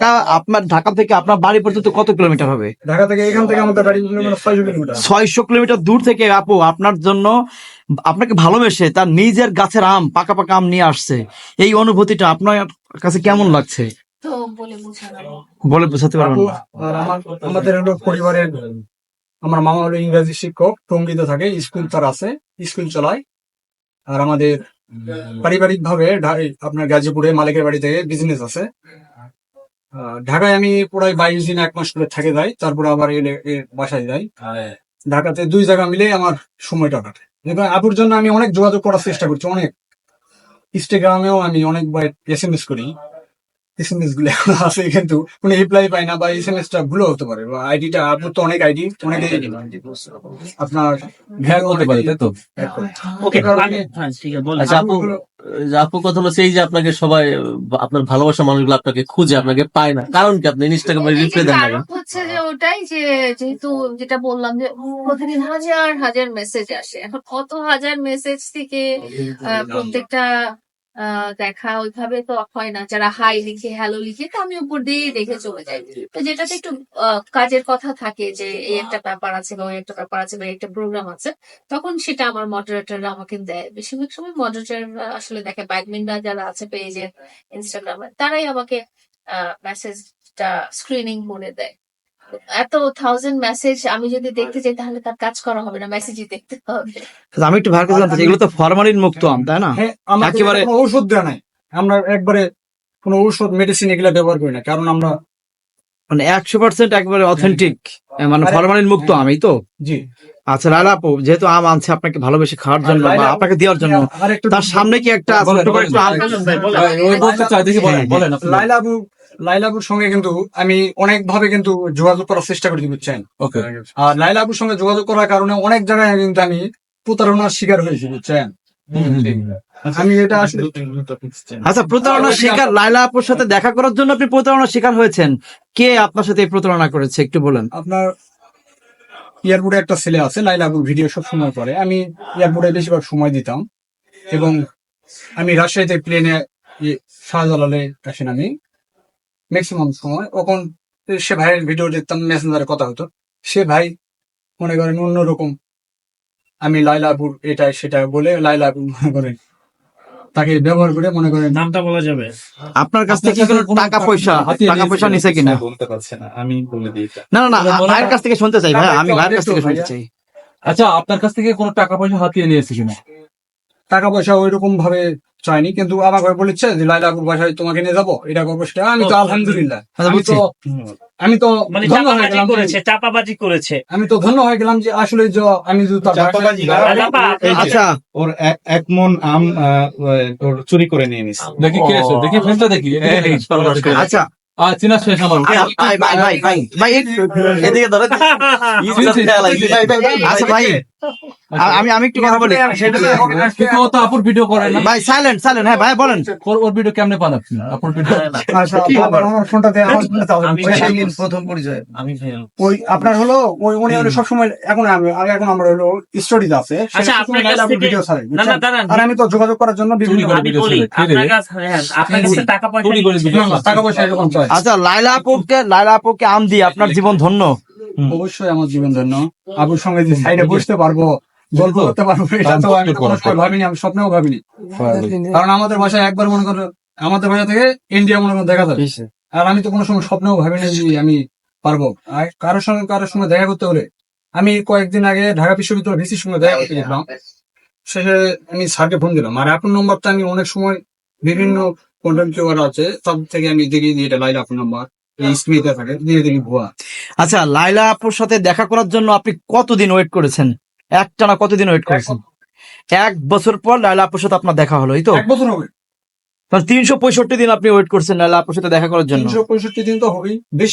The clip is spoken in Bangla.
ঢাকা আপনার ঢাকা থেকে আপনার বাড়ি পর্যন্ত কত কিলোমিটার হবে? ঢাকা থেকে এখান থেকে আমাদের বাড়ি কিলোমিটার ছয়শো কিলোমিটার। ছয়শো কিলোমিটার দূর থেকে আপু আপনার জন্য আপনাকে ভালোবেসে তার নিজের গাছের আম পাকা পাকা আম নিয়ে আসছে। এই অনুভূতিটা আপনার কাছে কেমন লাগছে? বলে বোঝাতে পারবেন না। আর আমাদের হলো পরিবারের আমার মামা হলো ইংরেজি শিক্ষক টঙ্গিতে থাকে স্কুল তার আছে স্কুল চালায়। আর আমাদের পারিবারিক ভাবে আপনার গাজীপুরে মালিকের বাড়ি থেকে বিজনেস আছে। ঢাকায় আমি প্রায় বাইশ দিন এক মাস করে থেকে যাই তারপরে আবার এলে বাসায় যাই। ঢাকাতে দুই জায়গা মিলে আমার সময়টা কাটে। এবং আপুর জন্য আমি অনেক যোগাযোগ করার চেষ্টা করছি অনেক ইনস্টাগ্রামেও আমি অনেকবার এস এম এস করি। এস এম এসগুলো আছে কিন্তু কোনো রিপ্লাই পাই না বা এস এম এস টা ভুলও হতে পারে বা আইডিটা আপনার তো অনেক আইডি অনেক আপনার হ্যাঁ হতে পারে তাই তো? ওকে আচ্ছা আপু যে কথা হলো সেই যে আপনাকে সবাই আপনার ভালোবাসা মানুষগুলো আপনাকে খুঁজে আপনাকে পায় না। কারণ কি? আপনি ইনস্টাগ্রামে রিপ্লাই দেন না হচ্ছে যে ওটাই যে যেহেতু যেটা বললাম যে প্রতিদিন হাজার হাজার মেসেজ আসে। এখন কত হাজার মেসেজ থেকে আহ, প্রত্যেকটা দেখা ওইভাবে তো হয় না। যারা হাই লিখে হ্যালো লিখে তো আমি উপর দিয়ে দেখে চলে যাই। তো যেটাতে একটু কাজের কথা থাকে যে এই একটা ব্যাপার আছে বা ওই একটা ব্যাপার আছে বা একটা প্রোগ্রাম আছে, তখন সেটা আমার মডারেটররা আমাকে দেয়। বেশিরভাগ সময় মডারেটররা আসলে দেখে ব্যাডমিন্টন যারা আছে পেজে ইনস্টাগ্রামে তারাই আমাকে মেসেজটা স্ক্রিনিং করে দেয়। এত থাউজেন্ড মেসেজ আমি যদি দেখতে চাই তাহলে তার কাজ করা হবে না মেসেজই দেখতে হবে। আচ্ছা, আমি একটু ভালো করে জানতে চাই, এগুলো তো ফরমালিন মুক্ত আম তাই না? হ্যাঁ একেবারে- ঔষধ দেওয়া নাই। আমরা একবারে কোনো ঔষধ মেডিসিন এগুলা ব্যবহার করি না কারণ আমরা মানে একশো পার্সেন্ট একবারে অথেন্টিক মানে ফরমালিন মুক্ত আমি তো? জি। আচ্ছা লালা আপু যেহেতু আম আনছে আপনাকে ভালোবেসে খাওয়ার জন্য বা আপনাকে দেওয়ার জন্য তার সামনে কি একটা বলেন আপনি। লাইলাবু লাইলাবুর সঙ্গে কিন্তু আমি অনেক ভাবে কিন্তু যোগাযোগ করার চেষ্টা করি বুঝছেন? আর লাইলাবুর সঙ্গে যোগাযোগ করার কারণে অনেক জায়গায় কিন্তু আমি প্রতারণার শিকার হয়েছি বুঝছেন? আমি এটা আসলে আচ্ছা প্রতারণার শিকার লাইলা আপুর সাথে দেখা করার জন্য আপনি প্রতারণার শিকার হয়েছেন। কে আপনার সাথে প্রতারণা করেছে একটু বলেন। আপনার এয়ারপোর্টে একটা ছেলে আছে লাইলাবুর ভিডিও সব সময় করে। আমি এয়ারপোর্টে বেশিরভাগ সময় দিতাম এবং আমি রাজশাহীতে প্লেনে শাহজালালে আসেন আমি ম্যাক্সিমাম সময়। তখন সে ভাইয়ের ভিডিও দেখতাম মেসেঞ্জারে কথা হতো। সে ভাই মনে করেন অন্যরকম। আমি লাইলাপুর এটা সেটা বলে লাইলাপুর মনে করেন তাকে ব্যবহার করে মনে করেন নামটা বলা যাবে। আপনার কাছ থেকে কোনো টাকা পয়সা টাকা পয়সা নিছে কিনা? বলতে পারছে না। আমি বলে দিই না না না ভাইয়ের কাছ থেকে শুনতে চাই ভাই। আমি ভাইয়ের কাছ থেকে শুনতে চাই। আচ্ছা আপনার কাছ থেকে কোনো টাকা পয়সা হাতিয়ে নিয়েছে কিনা? টাকা পয়সা ওইরকম ভাবে চাইনি কিন্তু আমার ঘরে বলেছে যে লাইলাপুর বাসায় তোমাকে নিয়ে যাব এটা করব সেটা আমি তো আলহামদুলিল্লাহ আচ্ছা, আমি তো আমি তো মানে ধন্য হয়ে চাপাবাজি গেলাম করেছে চাপাবাজি করেছে আমি তো ধন্য হয়ে গেলাম যে আসলে যে আমি যদি আচ্ছা ওর এক- মন আম ওর চুরি করে নিয়ে নিস দেখি কে আছে দেখি ফেলটা দেখি। আচ্ছা চিনা শেষ আমার ভাই ভাই ভাই ভাই এদিকে ধরে আচ্ছা ভাই আমি আমি একটু কথা বলি। তো আপুর ভিডিও করে না। ভাই সাইলেন্ট সাইলেন্ট হ্যাঁ ভাই বলেন। ওর ভিডিও কেমনে পান আপনি? আপুর ভিডিও আচ্ছা, আছে। আমি প্রথম পরিচয়। আমি ওই আপনার হলো ওই উনি হলো সবসময় এখন আমি আগে এখন আমরা হলো স্টোরিতে আছে। আচ্ছা, আপনার কাছ থেকে- ভিডিও ছাড়ে না না দাঁড়ান। আর আমি তো যোগাযোগ করার জন্য বিভিন্ন ভিডিও ছেড়ে। আপনার কাছে হ্যাঁ, আপনার কাছে টাকা পয়সা টাকা পয়সা এরকম চাই আচ্ছা লাইলা আপুকে লাইলা আপুকে আম দিয়ে আপনার জীবন ধন্য। অবশ্যই আমার জীবন ধন্য। আপুর সঙ্গে যে সাইডে বসতে পারব গল্প করতে পারব এটা তো আমি কোনো ভাবিনি আমি স্বপ্নেও ভাবিনি। কারণ আমাদের ভাষায় একবার মনে করো আমাদের ভাষা থেকে ইন্ডিয়া মনে করো দেখা যাবে। আর আমি তো কোনো সময় স্বপ্নেও ভাবিনি যে আমি পারব। আর কারোর সঙ্গে কারোর সঙ্গে দেখা করতে হলে আমি কয়েকদিন আগে ঢাকা বিশ্ববিদ্যালয় ভিসির সঙ্গে দেখা করতে গেছিলাম। শেষে আমি স্যারকে ফোন দিলাম। আর আপনার নম্বরটা আমি অনেক সময় বিভিন্ন কন্টেন্ট আছে সব থেকে আমি দেখি এটা লাইলা আপনার নাম্বার থাকে ভুয়া। আচ্ছা লাইলা আপুর সাথে দেখা করার জন্য আপনি কতদিন ওয়েট করেছেন? একটানা কতদিন ওয়েট করেছেন? এক বছর পর লাইলা আপুর সাথে আপনার দেখা হলো এই তো? এক বছর হবে। তিনশো পঁয়ষট্টি দিন আপনি ওয়েট করছেন লাইলা আপুর সাথে দেখা করার জন্য। তিনশো পঁয়ষট্টি দিন তো হবেই। বেশি